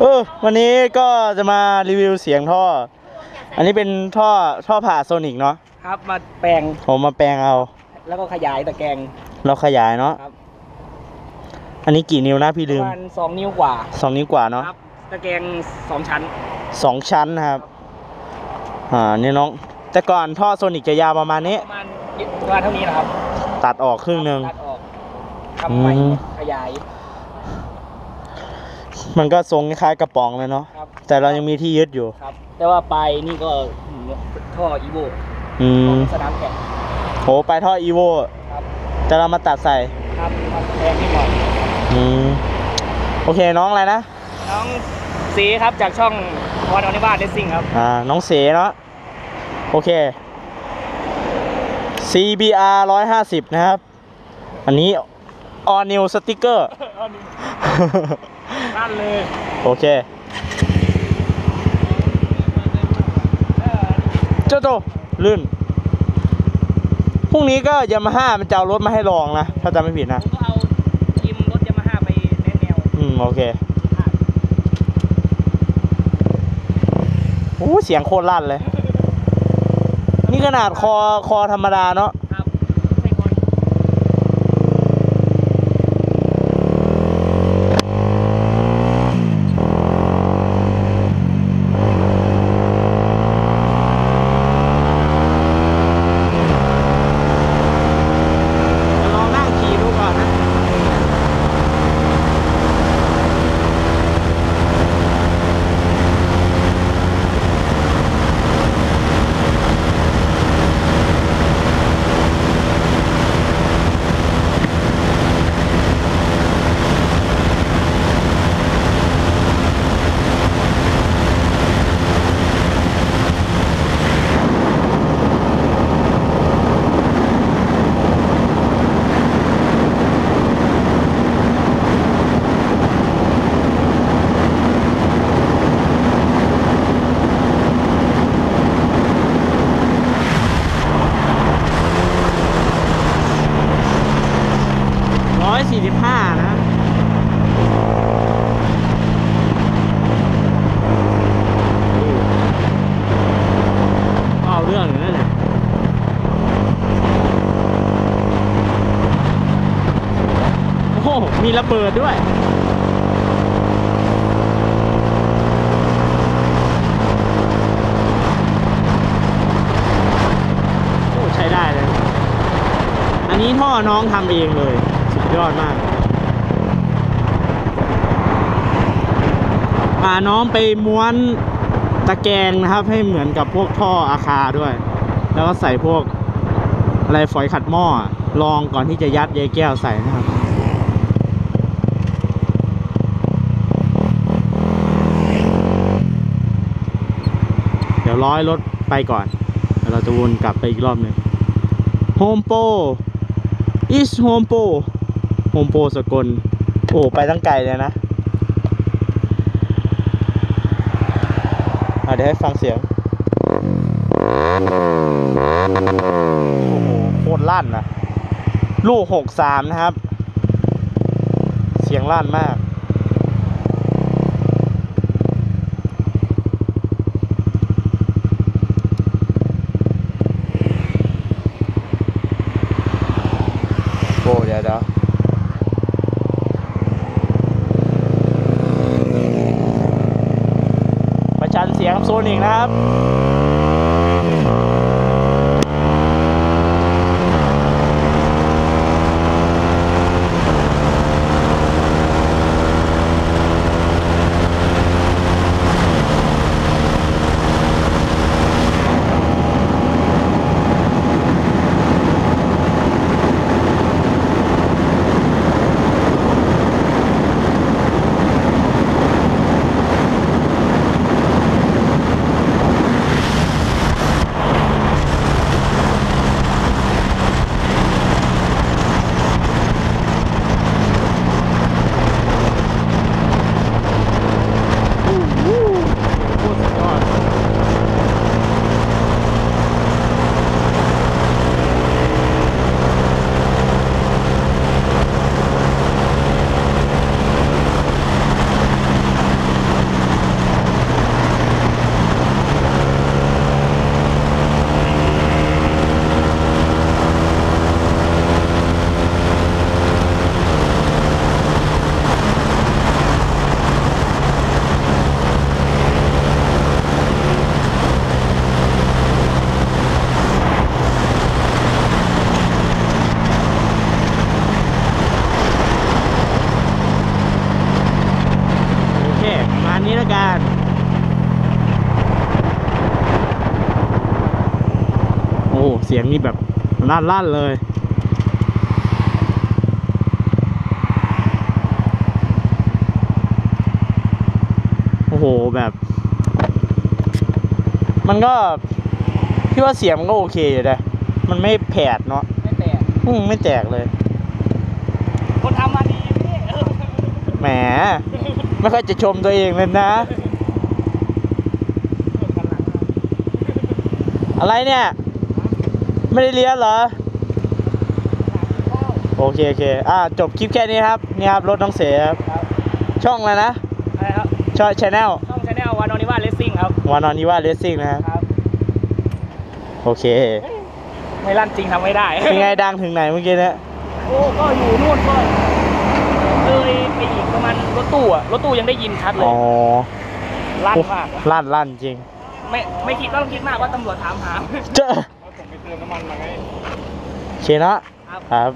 เออวันนี้ก็จะมารีวิวเสียงท่อ อันนี้เป็นท่อท่อผ่าโซนิกเนาะครับ มาแปลงผมมาแปลงเอา แล้วก็ขยายตะแกรงเราขยายเนาะครับอันนี้กี่นิ้วนะพี่ปลืระมมาณสองนิ้วกว่าสองนิ้วกว่าเนาะครับตะแกรงสองชั้นสองชั้นนะครับ อ่านี่น้อง แต่ก่อนท่อโซนิกจะยาวประมาณนี้ ประมาณประมาณเท่านี้นะครับตัดออกครึ่งหนึ่ง ตัดออกทำใหม่อืม ขยาย มันก็ทรงคล้ายๆกระป๋องเลยเนาะครับแต่เรายังมีที่ยึดอยู่ ครับ แต่ว่าปลายนี่ก็ท่ออีโวอืมสนามแข่งโหไปท่ออีโวครับแต่เรามาตัดใส่ ครับครับแพงไม่เหมาะอืม โอเคน้องอะไรนะ น้องสีครับจากช่องวันออนิบาเลสซิ่งครับ อ่า น้องเสเนาะโอเค CBR 150 นะครับ อันนี้ all new sticker นั่นเลยโอเคเจ้าโตลื่นพรุ่งนี้ก็ยามาฮ่ามันจะเอารถมาให้ลองนะถ้าจำไม่ผิดนะผมก็เอายิมรถยามาฮ่าไปแนะแนวอืมโอเคโอ้เสียงโคตรลั่นเลย นี่ขนาดคอคอธรรมดาเนาะ ครับให้คน ลองนั่งขี่ดูก่อนนะ ร้อยสี่สิบห้านะ เอาเรื่องอยู่นั่นแหละโอ้โห มีระเบิดด้วยโอ้ใช้ได้เลย อันนี้ท่อน้องทำเองเลย สุดยอดมากพาน้องไปม้วนตะแกรงนะครับ ให้เหมือนกับพวกท่ออาคาด้วย แล้วก็ใส่พวกอะไรฝอยขัดหม้อลองก่อนที่จะยัดใยแก้วใส่นะครับ เดี๋ยว ร้อยรถไปก่อนเราจะวนกลับไปอีกรอบหนึ่งโฮมโป is home pro home pro สกลโอ้ไปตั้งไกลเลยนะอะเดี๋ยวให้ฟังเสียง โอ้โหโคตรลั่นนะลูกหกสามนะครับ เสียงลั่นมาก โอ้เดี๋ยวเดี๋ยว ประชันเสียงโซนิกนะครับ เสียงนี่แบบลั่นลั่นๆเลยโอ้โหแบบ มันก็พี่ว่าเสียงมันก็โอเคอยู่นะมันไม่แผดเนาะไม่แตกอืมไม่แตกเลย คนทำมาดีพี่เออแหม ไม่ค่อยจะชมตัวเองเลยนะ อะไรเนี่ย ไม่ได้เรียนเหรอ โอเคโอเค อ่า จบคลิปแค่นี้ครับ นี่ครับ รถน้องเสครับครับช่องอะไรนะ อะไรครับ ช่องชาแนลช่องชาแนลวันอนิวาเลสซิ่งครับ วานอนนิว่าเลสซิ่งนะครับ ครับ โอเค ไม่ลั่นจริงทำไม่ได้ เป็นไงดังถึงไหนเมื่อกี้เนี่ย โอ้ ก็อยู่นู่นก็เลยไปอีกประมาณรถตู้อะรถตู้ยังได้ยินชัดเลยอ๋อลั่นมากอะลั่นลั่นจริง ไม่ไม่คิดต้องคิดมากว่าตำรวจถามหา เจอผมไป เติมน้ำมันมาไงโอเคเนาะครับครับ